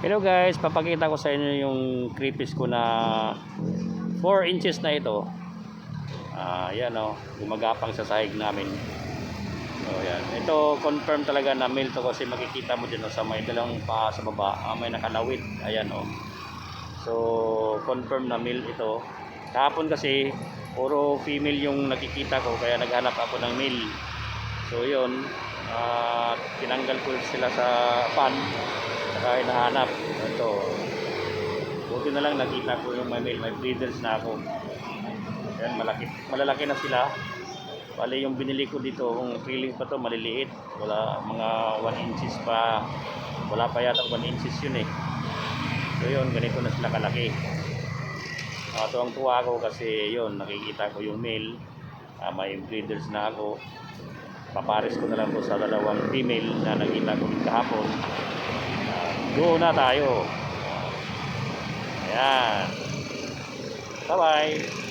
Hello guys, papakita ko sa inyo yung creepies ko na 4 inches na ito. Ah, yan oh, gumagapang sa sahig namin. So yan. Ito confirm talaga na male to kasi makikita mo din oh, sa may dalawang paa sa baba, ah, may nakalawit. Ayan oh. So confirm na male ito. Kahapon kasi puro female yung nakikita ko kaya naghanap ako ng male. So yun, ah, tinanggal ko sila sa pan saka hinahanap. Ito. Buti na lang nakita ko yung may male, may breeders na ako. Ayan, malaki, malalaki na sila. Bali yung binili ko dito, kung feeling pa to maliliit. Wala, mga 1 inches pa. Wala pa yata 1 inches yun eh. So yun, ganito na sila kalaki. Uh, tuwang tuwa ako kasi yun, nakikita ko yung male. Ah, may breeders na ako. Papares ko na lang po sa dalawang female na nakita ko kahapon. Go na tayo. Ayan. Bye-bye.